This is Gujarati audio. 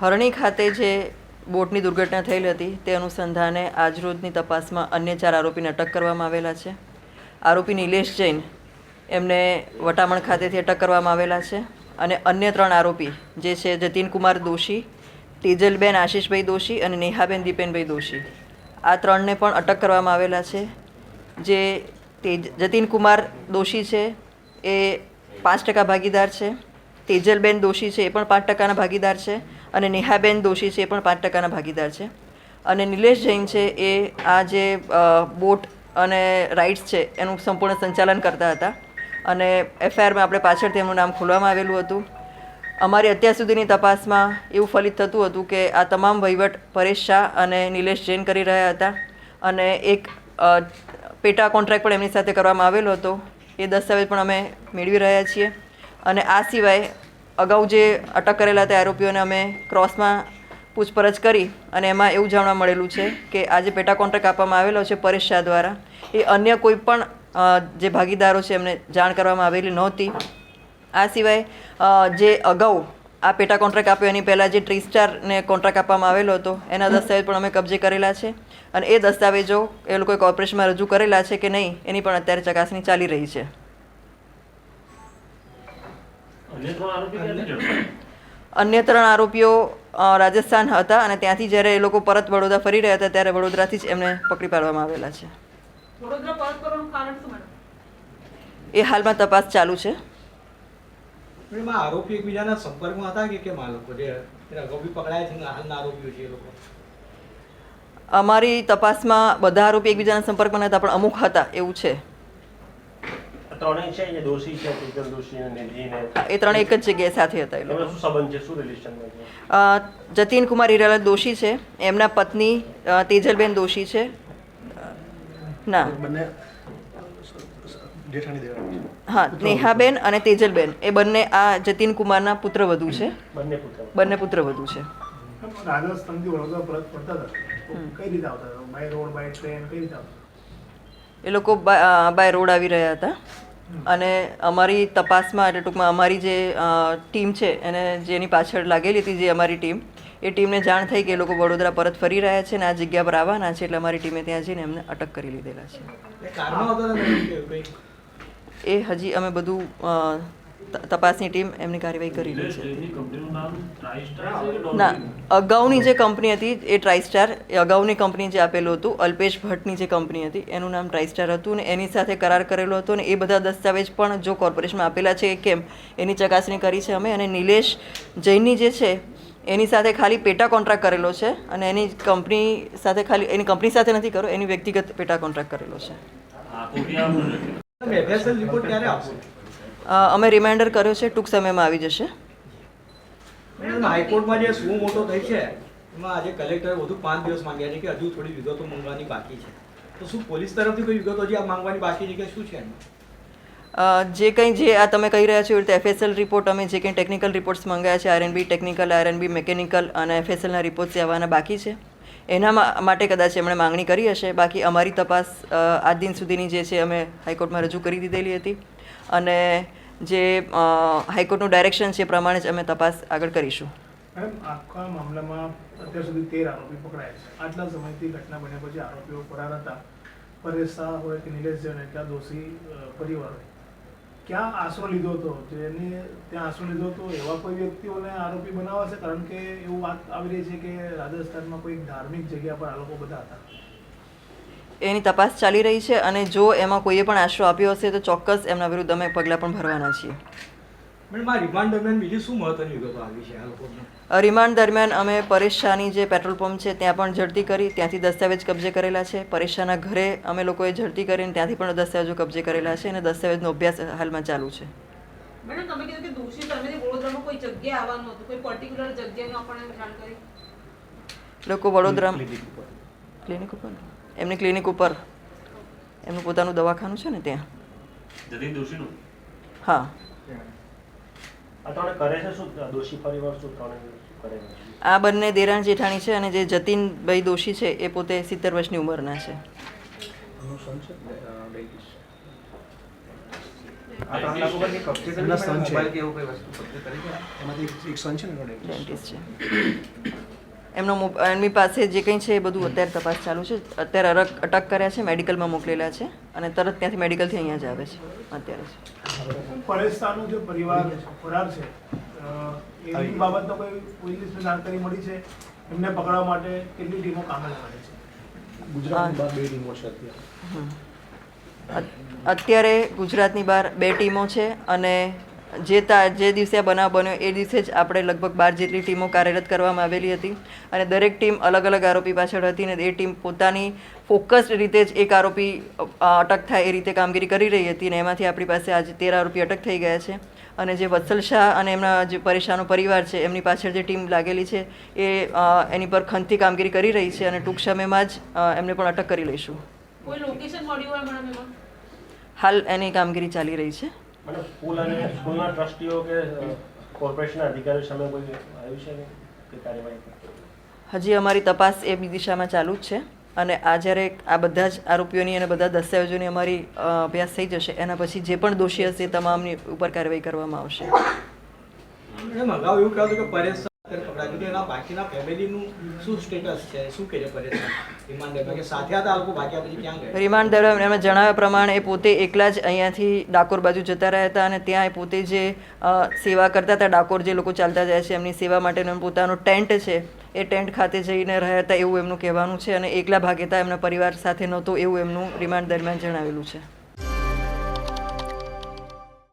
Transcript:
હરણી ખાતે જે બોટની દુર્ઘટના થયેલી હતી, તે અનુસંધાને આજરોજની તપાસમાં અન્ય ચાર આરોપીને અટક કરવામાં આવેલા છે. આરોપી નિલેશ જૈન એમને વટામણ ખાતેથી અટક કરવામાં આવેલા છે અને અન્ય ત્રણ આરોપી, જે છે જતીન કુમાર દોશી, તેજલબેન આશીષભાઈ દોશી અને નેહાબેન દીપેનભાઈ દોશી. આ ત્રણને પણ અટક કરવામાં આવેલા છે. જે તેજ, જતીનકુમાર દોશી છે, એ પાંચ ટકા ભાગીદાર છે. તેજલબેન દોશી છે, એ પણ પાંચ ટકાના ભાગીદાર છે. અને નેહાબેન દોશી છે એ પણ પાંચ ટકાના ભાગીદાર છે. અને નિલેશ જૈન છે એ આ જે બોટ અને રાઇડ્સ છે એનું સંપૂર્ણ સંચાલન કરતા હતા. અને એફઆઈઆરમાં આપણે પાછળથી એમનું નામ ખોલવામાં આવેલું હતું. અમારી અત્યાર સુધીની તપાસમાં એવું ફલિત થતું હતું કે આ તમામ વહીવટ પરેશ શાહ અને નિલેશ જૈન કરી રહ્યા હતા. અને એક પેટા કોન્ટ્રાક્ટ પણ એમની સાથે કરવામાં આવેલો હતો. એ દસ્તાવેજ પણ અમે મેળવી રહ્યા છીએ. અને આ સિવાય અગાઉ જે અટક કરેલા તે આરોપીઓને અમે ક્રોસમાં પૂછપરછ કરી અને એમાં એવું જાણવા મળેલું છે કે આ જે પેટા કોન્ટ્રાક્ટ આપવામાં આવેલો છે પરેશ શાહ દ્વારા, એ અન્ય કોઈ પણ જે ભાગીદારો છે એમને જાણ કરવામાં આવેલી નહોતી. આ સિવાય જે અગાઉ આ પેટા કોન્ટ્રાક્ટ આપ્યો, એની પહેલાં જે ટ્રીસ્ટારને કોન્ટ્રાક્ટ આપવામાં આવેલો હતો, એના દસ્તાવેજ પણ અમે કબજે કરેલા છે અને એ દસ્તાવેજો એ લોકોએ કોર્પોરેશનમાં રજૂ કરેલા છે કે નહીં, એની પણ અત્યારે ચકાસણી ચાલી રહી છે. અન્ય ત્રણ આરોપી ક્યાંથી ઝડપાયા? અન્ય ત્રણ આરોપીઓ રાજસ્થાન હતા અને ત્યાંથી જ્યારે એ લોકો પરત વડોદરા ફરી રહ્યા હતા ત્યારે વડોદરાથી જ એમને પકડી પાડવામાં આવેલા છે. એ હાલમાં તપાસ ચાલુ છે. આરોપી એકબીજાના સંપર્કમાં હતા કે કેમ આ લોકો? જે એને અગાઉ બી પકડાયા છે હાલના આરોપીઓ છે એ લોકો? અમારી તપાસમાં બધા આરોપી એકબીજાના સંપર્કમાં હતા પણ અમુક હતા એવું છે. ત્રણેય છે એ દોષી છે પ્રીતમ દોશી અને નેજી એ ત્રણ એક જ જગ્યાએ સાથે હતા એ લોકો. એમનો શું સંબંધ છે? શું રિલેશનમાં છે? જતીન કુમાર હિરાલાલ દોશી છે એમના પત્ની તેજલબેન દોશી છે. ના. બંને હા નેહાબેન અને તેજલબેન. એ બંને આ જતીન કુમારના પુત્ર વધુ છે. બંને પુત્ર વધુ. છે. એ લોકો બાય રોડ આવી રહ્યા હતા. અને અમારી તપાસમાં એટલે ટૂંકમાં અમારી જે ટીમ છે એને જેની પાછળ લાગેલી હતી જે અમારી ટીમ એ ટીમને જાણ થઈ કે એ લોકો વડોદરા પરત ફરી રહ્યા છે ને આ જગ્યા પર આવવાના છે એટલે અમારી ટીમે ત્યાં જઈને એમને અટક કરી લીધેલા છે. એ હજી અમે બધું તપાસની ટીમ એમની કાર્યવાહી કરી રહી છે. એની કંપનીનું નામ ટ્રાઇસ્ટાર છે કે ના અગાઉની જે કંપની હતી એ ટ્રાઇસ્ટાર એ અગાઉની કંપની જે આપેલું હતું અલ્પેશ ભટ્ટની જે કંપની હતી એનું નામ ટ્રાઇસ્ટાર હતું ને એની સાથે કરાર કરેલો હતો ને એ બધા દસ્તાવેજ પણ જો કોર્પોરેશનમાં આપેલા છે કે કેમ એની ચકાસણી કરી છે અમે અને નિલેશ જૈનની જે છે એની સાથે ખાલી પેટા કોન્ટ્રાક્ટ કરેલો છે અને એની કંપની સાથે ખાલી એની કંપની સાથે નથી કર્યો એની વ્યક્તિગત પેટા કોન્ટ્રાક્ટ કરેલો છે. અમે રિમાઇન્ડર કર્યો છે ટૂંક સમયમાં આવી જશે. હાઈકોર્ટમાં જે શું મોટો થઈ છે એમાં આજે કલેક્ટરે વધુ પાંચ દિવસ માંગ્યા છે કે હજુ થોડી વિગતો માંગવાની બાકી છે. તો શું પોલીસ તરફથી કોઈ વિગતો હજી આ માંગવાની બાકી છે કે શું છે એમાં? જે કંઈ જે આ તમે કહી રહ્યા છો એ રીતે એફએસએલ રિપોર્ટ અમે જે કંઈ ટેકનિકલ રિપોર્ટ્સ મંગાયા છે આરએનબી ટેકનિકલ આરએનબી મિકેનિકલ અને એફએસએલના રિપોર્ટ્સ આવવાના બાકી છે. એના માટે કદાચ એમણે માંગણી કરી હશે. બાકી અમારી તપાસ આ આજ દિન સુધીની જે છે અમે હાઈકોર્ટમાં રજૂ કરી દીધેલી હતી. અને જે હાઈકોર્ટનું ડાયરેક્શન છે એ પ્રમાણે જ અમે તપાસ આગળ કરીશું. મેડમ, આખા મામલામાં અત્યાર સુધી તેર આરોપી પકડાયા છે. આટલા સમયથી ઘટના બન્યા પછી આરોપીઓ ફરાર હતા. પરેશ શાહ હોય કે નિલેશ જૈન ક્યાં દોષી પરિવાર હોય. ક્યાં આશરો લીધો હતો? જેને ત્યાં આશરો લીધો હતો, એવા કોઈ વ્યક્તિઓને આરોપી બનાવવા છે કારણ કે એવું વાત આવી રહી છે કે રાજસ્થાનમાં કોઈ ધાર્મિક જગ્યા પર આ લોકો બધા હતા. એની તપાસ ચાલી રહી છે અને જો એમાં કોઈએ પણ આશરો આપ્યો હશે તો ચોક્કસ એમના વિરુદ્ધ અમે પગલાં પણ ભરવાના છીએ. રિમાન્ડ દરમિયાન બીજી શું મહત્વની વિગતો આવી છે આ લોકોને? રિમાન્ડ દરમિયાન અમે પરેશાની જે પેટ્રોલ પંપ છે ત્યાં પણ ઝડપી કરી ત્યાંથી દસ્તાવેજ કબજે કરેલા છે. પરેશાના ઘરે અમે લોકોએ ઝડપી કરીને ત્યાંથી પણ દસ્તાવેજો કબજે કરેલા છે અને દસ્તાવેજનો અભ્યાસ હાલમાં ચાલુ છે. મેડમ તમે કીધું કે દોષી સામેથી વડોદરામાં કોઈ જગ્યાએ આવવાનું હતું કોઈ પર્ટિક્યુલર જગ્યાની આપણને જાણકારી? લોકો વડોદરા ક્લિનિક ઉપર. એમની ક્લિનિક ઉપર. એમનું પોતાનું દવાખાનું છે ને ત્યાં. જતીન દોશીનું? હા. આ કરે છે શું? દોષી પરિવાર શું કરે છે? આ બંને દેરાણ જેઠાણી છે અને જે જતીનભાઈ દોશી છે એ પોતે સિત્તેર વર્ષની ઉંમરના છે. ડેન્ટિસ્ટ. છે એમનો એમની પાસે જે કંઈ છે એ બધું અત્યારે તપાસ ચાલુ છે. અત્યારે અટક અટક કર્યા છે મેડિકલમાં મોકલેલા છે અને તરત ત્યાંથી મેડિકલથી અહીંયા જ આવે છે અત્યારે પરેશ શાહનો જે પરિવાર ફરાર છે એની બાબતનો કોઈ પોલીસને જાણકારી મળી છે? એમને પકડવા માટે કેટલી ટીમો કામે લાગે છે? ગુજરાતમાં બે ટીમો છે અત્યારે. અત્યારે ગુજરાતની બહાર બે ટીમો છે અને જે તા જે દિવસે આ બનાવ બન્યો એ દિવસે જ આપણે લગભગ બાર જેટલી ટીમો કાર્યરત કરવામાં આવેલી હતી. અને દરેક ટીમ અલગ અલગ આરોપી પાછળ હતી ને એ ટીમ પોતાની ફોકસ્ડ રીતે જ એક આરોપી અટક થાય એ રીતે કામગીરી કરી રહી હતી અને એમાંથી આપણી પાસે આજે તેર આરોપી અટક થઈ ગયા છે. અને જે વત્સલ શાહ અને એમના જે પરેશાનો પરિવાર છે એમની પાછળ જે ટીમ લાગેલી છે એ એની પર ખંતથી કામગીરી કરી રહી છે અને ટૂંક સમયમાં જ એમને પણ અટક કરી લઈશું. હાલ એની કામગીરી ચાલી રહી છે. મને સ્કૂલ અને સ્કૂલના ટ્રસ્ટીઓ કે કોર્પોરેશનના અધિકારીઓ સામે કોઈ આવ્યું છે કે કાર્યવાહી હજી અમારી તપાસ એ બી દિશામાં ચાલુ જ છે અને આ જ્યારે આ બધા જ આરોપીઓની અને બધા દસ્તાવેજોની અમારી અભ્યાસ થઈ જશે એના પછી જે પણ દોષી હશે એ તમામની ઉપર કાર્યવાહી કરવામાં આવશે. મેડમ અગાઉ એવું કહેવાતું કે પરેશ અત્યારે એના બાકીના ફેમિલીનું શું સ્ટેટસ છે? શું કહે છે? રિમાન્ડ કે સાથે હતા લોકો ભાગ્યા પછી ક્યાં ગયા? રિમાન્ડ દરમિયાન એમણે જણાવ્યા પ્રમાણે એ પોતે એકલા જ અહીંયાથી ડાકોર બાજુ જતા રહ્યા હતા અને ત્યાં એ પોતે જે સેવા કરતા હતા, ડાકોર જે લોકો ચાલતા જાય છે, એમની સેવા માટેનો પોતાનો ટેન્ટ છે, એ ટેન્ટ ખાતે જઈને રહ્યા હતા એવું એમનું કહેવાનું છે અને એકલા ભાગેતા એમના પરિવાર સાથે નહોતો એવું એમનું રિમાન્ડ દરમિયાન જણાવેલું છે.